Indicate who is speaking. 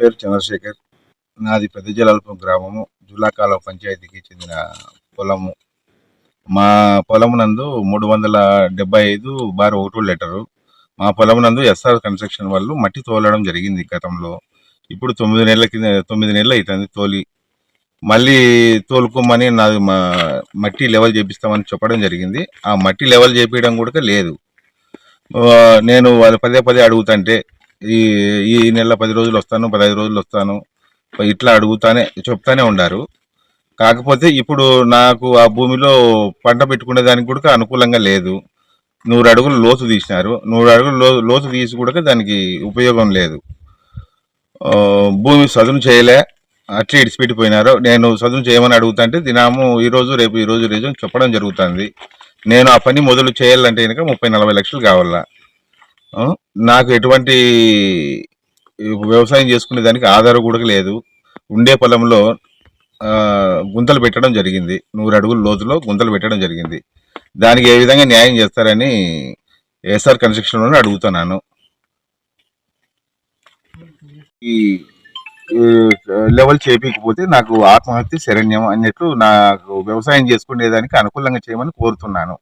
Speaker 1: పేరు చంద్రశేఖర్. నాది పెద్ద జలాలపురం గ్రామము జులాకాల పంచాయతీకి చెందిన పొలము. మా పొలము నందు మూడు వందల డెబ్బై ఐదు బార్ ఒకటో లెటరు. మా పొలమునందు ఎస్ఆర్ కన్స్ట్రక్షన్ వాళ్ళు మట్టి తోలడం జరిగింది గతంలో. ఇప్పుడు తొమ్మిది నెలల కింద తొమ్మిది నెలలు అవుతుంది తోలి. మళ్ళీ తోలుకోమని నాది మా మట్టి లెవెల్ చేపిస్తామని చెప్పడం జరిగింది. ఆ మట్టి లెవెల్ చేపించడం కూడా లేదు. నేను వాళ్ళు పదే పదే అడుగుతుంటే ఈ ఈ నెల పది రోజులు వస్తాను పదహైదు రోజులు వస్తాను. ఇట్లా అడుగుతానే చెప్తానే ఉండారు. కాకపోతే ఇప్పుడు నాకు ఆ భూమిలో పంట పెట్టుకునే దానికి కూడా అనుకూలంగా లేదు. నూరు అడుగులు లోతు తీసినారు. నూరు అడుగులు లో లోతు తీసి కూడా దానికి ఉపయోగం లేదు. భూమి సదును చేయలే. అట్లా ఇడిచిపెట్టిపోయినారు నేను సదును చేయమని అడుగుతుంటే దినాము ఈరోజు రేపు ఈ రోజు రేపు చెప్పడం జరుగుతుంది. నేను ఆ పని మొదలు చేయాలంటే కనుక ముప్పై నలభై లక్షలు కావాలా. నాకు ఎటువంటి వ్యవసాయం చేసుకునే దానికి ఆధారం కూడా లేదు. ఉండే పొలంలో గుంతలు పెట్టడం జరిగింది. నూరు అడుగుల లోతులో గుంతలు పెట్టడం జరిగింది. దానికి ఏ విధంగా న్యాయం చేస్తారని ఎస్ఆర్ కన్స్ట్రక్షన్లోనే అడుగుతున్నాను. ఈ లెవెల్ చేయకపోతే నాకు ఆత్మహత్య శరణ్యం అన్నట్లు నాకు వ్యవసాయం చేసుకునేదానికి అనుకూలంగా చేయమని కోరుతున్నాను.